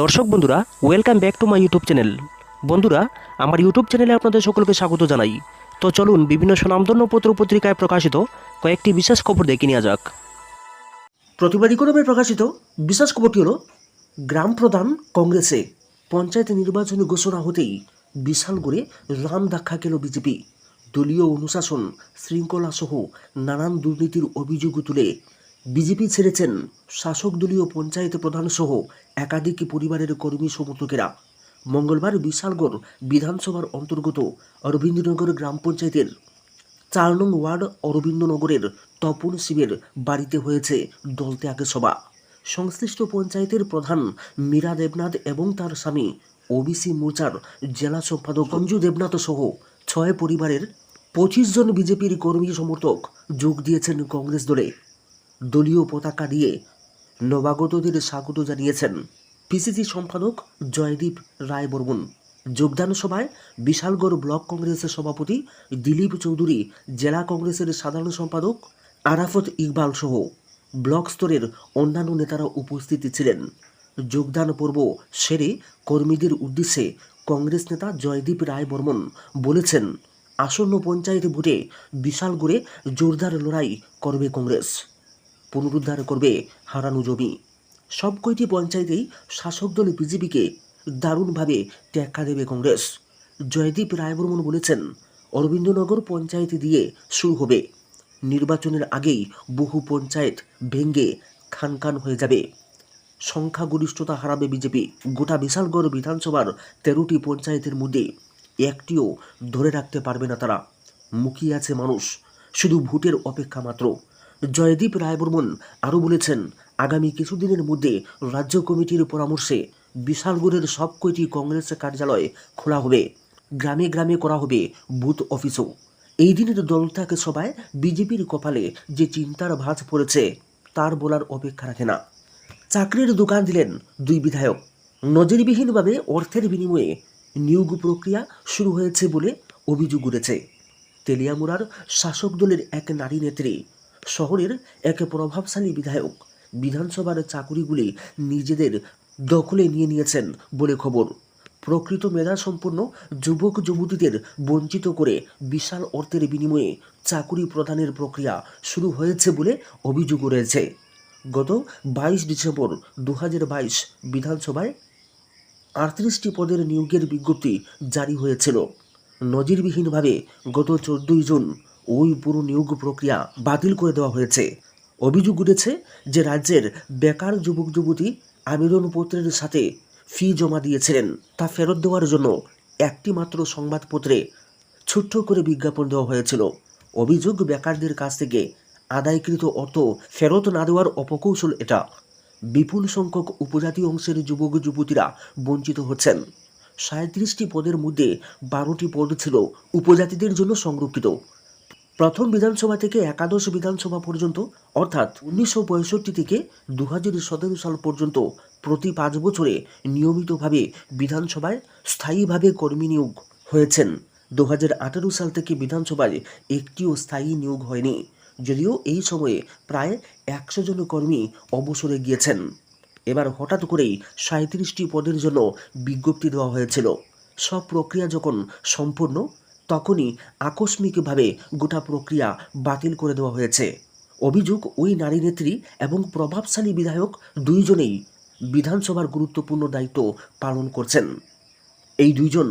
দর্শক বন্ধুরা welcome back to my YouTube channel বন্ধুরা, আমার ইউটিউব চ্যানেলে আপনাদের সকলকে স্বাগত জানাই। তো চলুন বিভিন্ন সুনামধন্য পত্র পত্রিকায় প্রকাশিত কয়েকটি বিশেষ খবর দেখে নেওয়া যাক। প্রতিবাদী কর্মে প্রকাশিত বিশেষ খবরটি হল, গ্রাম প্রধান কংগ্রেসে পঞ্চায়েত নির্বাচনী ঘোষণা হতেই বিশাল করে রাম দেখা গেল বিজেপি। দলীয় অনুশাসন শৃঙ্খলা সহ নানান দুর্নীতির অভিযোগ তুলে বিজেপি ছেড়েছেন শাসক দলীয় পঞ্চায়েত প্রধান সহ একাধিক পরিবারের কর্মী সমর্থকেরা। মঙ্গলবার বিশালগড় বিধানসভার অন্তর্গত অরবিন্দনগর গ্রাম পঞ্চায়েতের চার নং ওয়ার্ড অরবিন্দনগরের তপন শিবের বাড়িতে হয়েছে দল ত্যাগ সভা। সংশ্লিষ্ট পঞ্চায়েতের প্রধান মীরা দেবনাথ এবং তার স্বামী ওবিসি মোর্চার জেলা সম্পাদক অঞ্জু দেবনাথ সহ ছয় পরিবারের পঁচিশ জন বিজেপির কর্মী সমর্থক যোগ দিয়েছেন কংগ্রেস দলে। দলীয় পতাকা দিয়ে নবাগতদের স্বাগত জানিয়েছেন পিসিসি সম্পাদক জয়দীপ রায় বর্মন যোগদান সভায় বিশালগড় ব্লক কংগ্রেসের সভাপতি দিলীপ চৌধুরী, জেলা কংগ্রেসের সাধারণ সম্পাদক আরাফত ইকবাল সহ ব্লক স্তরের অন্যান্য নেতারা উপস্থিত ছিলেন। যোগদান পর্ব সেরে কর্মীদের উদ্দেশ্যে কংগ্রেস নেতা জয়দীপ রায় বর্মন বলেছেন, আসন্ন পঞ্চায়েত ভোটে বিশালগড়ে জোরদার লড়াই করবে কংগ্রেস। পুনরুদ্ধার করবে হারানো জমি। সব কয়টি পঞ্চায়েতেই শাসক দল বিজেপিকে দারুণভাবে টেক্কা দেবে কংগ্রেস। জয়দীপ রায়বর্মন বলেছেন, অরবিন্দনগর পঞ্চায়েত দিয়ে শুরু হবে। নির্বাচনের আগেই বহু পঞ্চায়েত ভেঙ্গে খান খান হয়ে যাবে। সংখ্যাগরিষ্ঠতা হারাবে বিজেপি। গোটা বিশালগড় বিধানসভার তেরোটি পঞ্চায়েতের মধ্যে একটিও ধরে রাখতে পারবে না তারা। মুখিয়ে আছে মানুষ। শুধু ভোটের অপেক্ষা মাত্র। জয়দীপ রায়বর্মন আরও বলেছেন, আগামী কিছুদিনের মধ্যে রাজ্য কমিটির পরামর্শে বিশালগড়ের সব কয়টি কংগ্রেস কার্যালয় খোলা হবে। গ্রামে গ্রামে করা হবে বুথ অফিসও। এই দিনের দলত্যাগ সভায় বিজেপির কপালে যে চিন্তার ভাঁজ পড়েছে, তার বলার অপেক্ষা রাখে না। চাকরির দোকান দিলেন দুই বিধায়ক। নজিরবিহীনভাবে অর্থের বিনিময়ে নিয়োগ প্রক্রিয়া শুরু হয়েছে বলে অভিযোগ উঠেছে। তেলিয়ামুড়ার শাসক দলের এক নারী নেত্রী শহরের এক প্রভাবশালী বিধায়ক। বিধানসভার চাকুরিগুলি নিজেদের দখলে নিয়ে নিয়েছেন বলে খবর। প্রকৃত মেধা সম্পন্ন যুবক যুবতীদের বঞ্চিত করে বিশাল অর্থের বিনিময়ে চাকুরি প্রদানের প্রক্রিয়া শুরু হয়েছে বলে অভিযোগ রয়েছে। গত বাইশ ডিসেম্বর দু হাজার বাইশ বিধানসভায় আটত্রিশটি পদের নিয়োগের বিজ্ঞপ্তি জারি হয়েছিল। নজিরবিহীনভাবে গত চোদ্দই জুন ওই পুরো নিয়োগ প্রক্রিয়া বাতিল করে দেওয়া হয়েছে। অভিযোগ উঠেছে যে রাজ্যের বেকার যুবক যুবতী আবেদনপত্রের সাথে ফি জমা দিয়েছিলেন। তা ফেরত দেওয়ার জন্য একটি মাত্র সংবাদপত্রে ছোট্ট করে বিজ্ঞাপন দেওয়া হয়েছিল। অভিযোগ বেকারদের কাছ থেকে আদায়কৃত অর্থ ফেরত না দেওয়ার অপকৌশল এটা। বিপুল সংখ্যক উপজাতি অংশের যুবক যুবতীরা বঞ্চিত হচ্ছেন। সাঁত্রিশটি পদের মধ্যে বারোটি পদ ছিল উপজাতিদের জন্য সংরক্ষিত। প্রথম বিধানসভা থেকে একাদশ বিধানসভা পর্যন্ত, অর্থাৎ উনিশশো পঁয়ষট্টি থেকে দু সাল পর্যন্ত প্রতি পাঁচ বছরে নিয়মিতভাবে বিধানসভায় স্থায়ীভাবে কর্মী নিয়োগ হয়েছেন। দু সাল থেকে বিধানসভায় একটিও স্থায়ী নিয়োগ হয়নি, যদিও এই সময়ে প্রায় একশো জন কর্মী অবসরে গিয়েছেন। এবার হঠাৎ করেই সাঁত্রিশটি পদের জন্য বিজ্ঞপ্তি দেওয়া হয়েছিল। সব প্রক্রিয়া যখন সম্পূর্ণ তখনই আকস্মিকভাবে গোটা প্রক্রিয়া বাতিল করে দেওয়া হয়েছে। অভিযোগ ওই নারী নেত্রী এবং প্রভাবশালী বিধায়ক দুইজনেই বিধানসভার গুরুত্বপূর্ণ দায়িত্ব পালন করছেন। এই দুইজন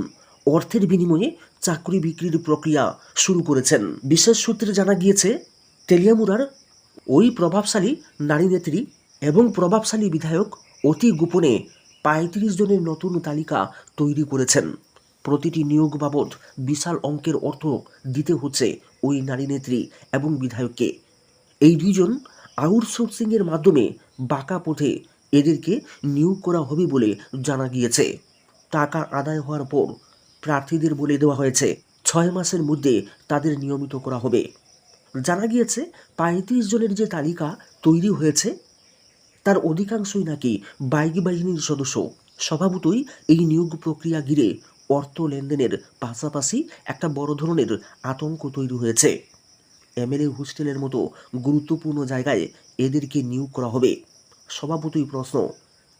অর্থের বিনিময়ে চাকরি বিক্রির প্রক্রিয়া শুরু করেছেন। বিশেষ সূত্রে জানা গিয়েছে, তেলিয়ামুড়ার ওই প্রভাবশালী নারী নেত্রী এবং প্রভাবশালী বিধায়ক অতি গোপনে পঁয়ত্রিশ জনের নতুন তালিকা তৈরি করেছেন। প্রতিটি নিয়োগ বাবদ বিশাল অঙ্কের অর্থ দিতে হচ্ছে ওই নারী নেত্রী এবং বিধায়ককে। এই দুইজন আউটসোর্সিংয়ের মাধ্যমে বাঁকা পথে এদেরকে নিয়োগ করা হবে বলে জানা গিয়েছে। টাকা আদায় হওয়ার পর প্রার্থীদের বলে দেওয়া হয়েছে, ছয় মাসের মধ্যে তাদের নিয়মিত করা হবে। জানা গিয়েছে, পঁয়ত্রিশ জনের যে তালিকা তৈরি হয়েছে, তার অধিকাংশই নাকি বাইক বাহিনীর সদস্য। স্বভাবতই এই নিয়োগ প্রক্রিয়া ঘিরে অর্থ লেনদেনের পাশাপাশি একটা বড় ধরনের আতঙ্ক তৈরি হয়েছে। এমএলএ হোস্টেলের মতো গুরুত্বপূর্ণ জায়গায় এদেরকে নিয়োগ করা হবে। স্বভাবতই প্রশ্ন,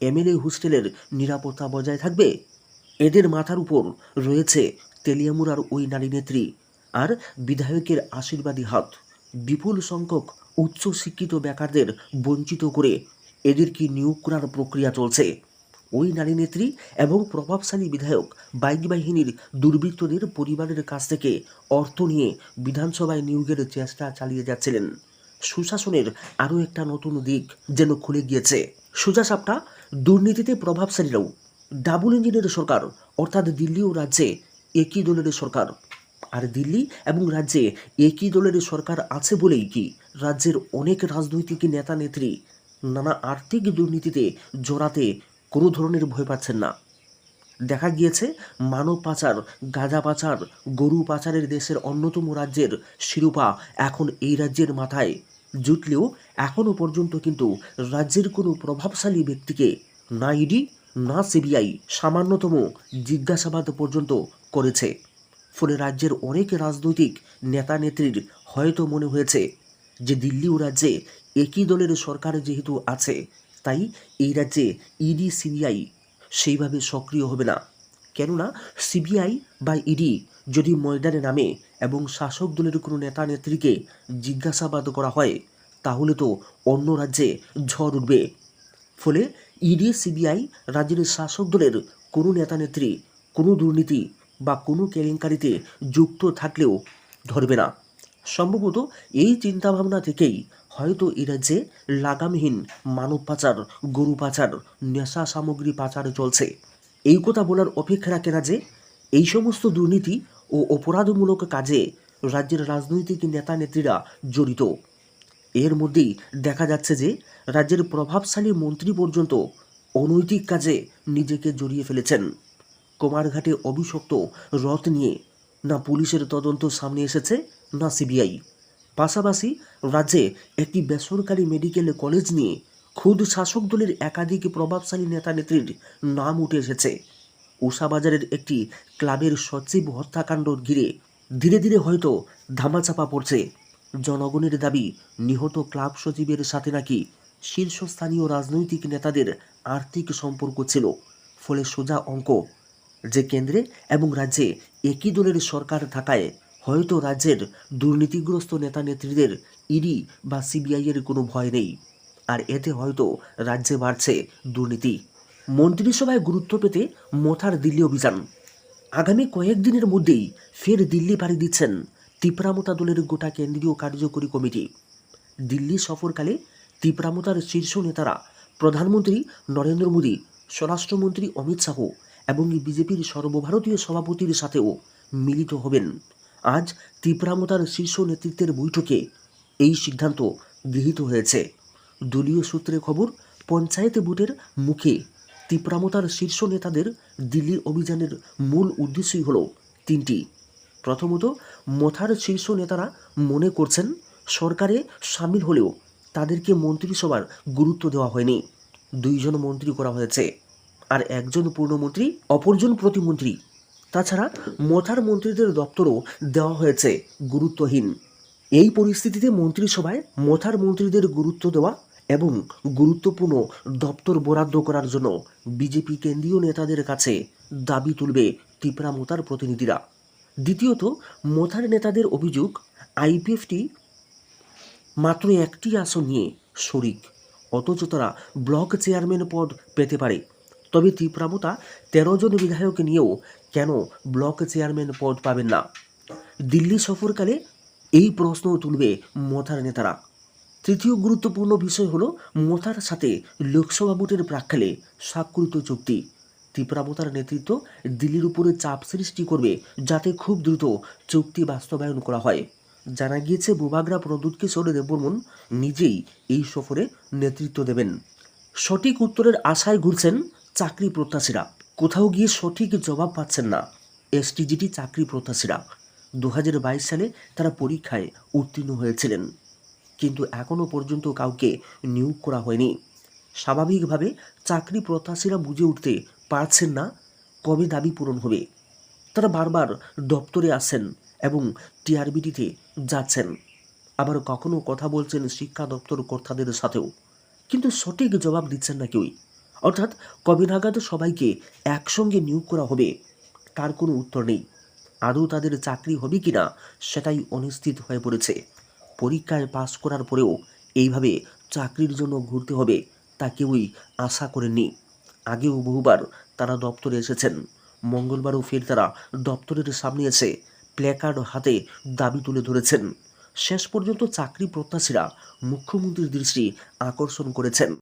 এমএলএ হোস্টেলের নিরাপত্তা বজায় থাকবে? এদের মাথার উপর রয়েছে তেলিয়ামুরার ওই নারী নেত্রী আর বিধায়কের আশীর্বাদী হাত। বিপুল সংখ্যক উচ্চশিক্ষিত বেকারদের বঞ্চিত করে এদেরকে নিয়োগ করার প্রক্রিয়া চলছে। ওই নারী নেত্রী এবং প্রভাবশালী বিধায়ক বাইক বাহিনীর দুর্বৃত্তদের পরিবারের কাছ থেকে অর্থ নিয়ে বিধানসভায় নিয়োগের চেষ্টা চালিয়ে যাচ্ছিলেন। সুশাসনের আরও একটা নতুন দিক যেন খুলে গিয়েছে। সোজা সাপটা, দুর্নীতিতে প্রভাবশালীরাও। ডাবল ইঞ্জিনের সরকার, অর্থাৎ দিল্লি ও রাজ্যে একই দলের সরকার। আর দিল্লি এবং রাজ্যে একই দলের সরকার আছে বলেই কি রাজ্যের অনেক রাজনৈতিক নেতা নেত্রী নানা আর্থিক দুর্নীতিতে জড়াতে কোনো ধরনের ভয় পাচ্ছেন না। দেখা গিয়েছে মানব পাচার, গাঁজা পাচার, গরু পাচারের দেশের অন্যতম রাজ্যের শিরোপা এখন এই রাজ্যের মাথায়। জুটলেও এখনও পর্যন্ত কিন্তু রাজ্যের কোনো প্রভাবশালী ব্যক্তিকে, না ইডি, না সিবিআই, সামান্যতম জিজ্ঞাসাবাদ পর্যন্ত করেছে। ফলে রাজ্যের অনেক রাজনৈতিক নেতা নেত্রীর হয়তো মনে হয়েছে যে দিল্লি ও রাজ্যে একই দলের সরকার যেহেতু আছে তাই এই রাজ্যে ইডি সিবিআই সেইভাবে সক্রিয় হবে না। কেননা সিবিআই বা ইডি যদি ময়দানে নামে এবং শাসক দলের কোনো নেতা নেত্রীকে জিজ্ঞাসাবাদ করা হয়, তাহলে তো অন্য রাজ্যে ঝড় উঠবে। ফলে ইডি সিবিআই রাজ্যের শাসক দলের কোনো নেতা নেত্রী, কোনো দুর্নীতি বা কোনো কেলেঙ্কারিতে যুক্ত থাকলেও ধরবে না। সম্ভবত এই চিন্তাভাবনা থেকেই হয়তো এই রাজ্যে লাগামহীন মানব পাচার, গরু পাচার, নেশা সামগ্রী পাচার চলছে। এই কথা বলার অপেক্ষা রাখে না যে এই সমস্ত দুর্নীতি ও অপরাধমূলক কাজে রাজ্যের রাজনৈতিক নেতা নেত্রীরা জড়িত। এর মধ্যেই দেখা যাচ্ছে যে রাজ্যের প্রভাবশালী মন্ত্রী পর্যন্ত অনৈতিক কাজে নিজেকে জড়িয়ে ফেলেছেন। কুমারঘাটে অভিশপ্ত রথ নিয়ে না পুলিশের তদন্ত সামনে এসেছে, না সিবিআই। পাশাপাশি রাজ্যে একটি বেসরকারি মেডিকেল কলেজ নিয়ে খুদ শাসক দলের একাধিক প্রভাবশালী নেতা নেত্রীর নাম উঠে এসেছে। উষাবাজারের একটি ক্লাবের সচিব হত্যাকাণ্ড ঘিরে ধীরে ধীরে হয়তো ধামাচাপা পড়ছে। জনগণের দাবি, নিহত ক্লাব সচিবের সাথে নাকি শীর্ষস্থানীয় রাজনৈতিক নেতাদের আর্থিক সম্পর্ক ছিল, ফলে সোজা অঙ্ক। যে কেন্দ্রে এবং রাজ্যে একই দলের সরকার থাকায় হয়তো রাজ্যের দুর্নীতিগ্রস্ত নেতা নেত্রীদের ইডি বা সিবিআই এর কোনো ভয় নেই। আর এতে হয়তো রাজ্যে বাড়ছে দুর্নীতি। মন্ত্রিসভায় গুরুত্ব পেতে মথার দিল্লি অভিযান। আগামী কয়েকদিনের মধ্যেই ফের দিল্লি পাড়ি দিচ্ছেন তিপ্রামতা দলের গোটা কেন্দ্রীয় কার্যকরী কমিটি। দিল্লি সফরকালে তিপ্রামতার শীর্ষ নেতারা প্রধানমন্ত্রী নরেন্দ্র মোদী, স্বরাষ্ট্রমন্ত্রী অমিত শাহ এবং বিজেপির সর্বভারতীয় সভাপতির সাথেও মিলিত হবেন। আজ তিপ্রামতার শীর্ষ নেতৃত্বের বৈঠকে এই সিদ্ধান্ত গৃহীত হয়েছে। দলীয় সূত্রে খবর, পঞ্চায়েত ভোটের মুখে তিপ্রামতার শীর্ষ নেতাদের দিল্লি অভিযানের মূল উদ্দেশ্যই হল তিনটি। প্রথমত, মথার শীর্ষ নেতারা মনে করছেন সরকারে সামিল হলেও তাদেরকে মন্ত্রিসভার গুরুত্ব দেওয়া হয়নি। দুইজন মন্ত্রী করা হয়েছে। আর একজন পূর্ণমন্ত্রী, অপরজন প্রতিমন্ত্রী তাছাড়া মথার মন্ত্রীদের দপ্তরও দেওয়া হয়েছে গুরুত্বহীন। এই পরিস্থিতিতে মন্ত্রিসভায় মথার মন্ত্রীদের গুরুত্ব দেওয়া এবং গুরুত্বপূর্ণ দপ্তর বরাদ্দ করার জন্য বিজেপি কেন্দ্রীয় নেতাদের কাছে দাবি তুলবে ত্রিপুরা মোতার প্রতিনিধিরা। দ্বিতীয়ত, মোথার নেতাদের অভিযোগ, আইপিএফটি মাত্র একটি আসন নিয়ে শরিক, অথচ তারা ব্লক চেয়ারম্যান পদ পেতে পারে। তবে তীব্রামতা তেরো জন বিধায়ক নিয়েও কেন ব্লক চেয়ারম্যান পদ পাবেন না? দিল্লি সফরকালে এই প্রশ্ন তুলবে মথার নেতারা। তৃতীয় গুরুত্বপূর্ণ বিষয় হলো মথার সাথে লোকসভা ভোটের প্রাক্কালে স্বাক্ষরিত চুক্তি। তীব্রামতার নেতৃত্ব দিল্লির উপরে চাপ সৃষ্টি করবে যাতে খুব দ্রুত চুক্তি বাস্তবায়ন করা হয়। জানা গিয়েছে, বুবাগ্রা প্রদ্যুৎ কিশোর দেববর্মন নিজেই এই সফরে নেতৃত্ব দেবেন। সঠিক উত্তরের আশায় ঘুরছেন চাকরি প্রত্যাশীরা। কোথাও গিয়ে সঠিক জবাব পাচ্ছেন না। এসটিজিটি চাকরি প্রত্যাশীরা। দু হাজার বাইশ সালে তারা পরীক্ষায় উত্তীর্ণ হয়েছিলেন। কিন্তু এখনও পর্যন্ত কাউকে নিয়োগ করা হয়নি। স্বাভাবিকভাবে চাকরি প্রত্যাশীরা বুঝে উঠতে পারছেন না কবে দাবি পূরণ হবে। তারা বারবার দপ্তরে আসেন এবং টিআরবিটিতে যাচ্ছেন। আবার কখনো কথা বলছেন শিক্ষা দপ্তর কর্তাদের সাথেও। কিন্তু সঠিক জবাব দিচ্ছেন না কেউই। অর্থাৎ কবে নাগাদ সবাইকে একসঙ্গে নিয়োগ করা হবে, তার কোনো উত্তর নেই। আদৌ তাদের চাকরি হবে কিনা সেটাই অনিশ্চিত হয়ে পড়েছে। পরীক্ষায় পাশ করার পরেও এইভাবে চাকরির জন্য ঘুরতে হবে তা কেউই আশা করেননি। আগেও বহুবার তারা দপ্তরে এসেছেন। মঙ্গলবারও ফের তারা দপ্তরের সামনে এসে প্ল্যাকার্ড হাতে দাবি তুলে ধরেছেন। শেষ পর্যন্ত চাকরি প্রত্যাশীরা মুখ্যমন্ত্রীর দৃষ্টি আকর্ষণ করেছেন।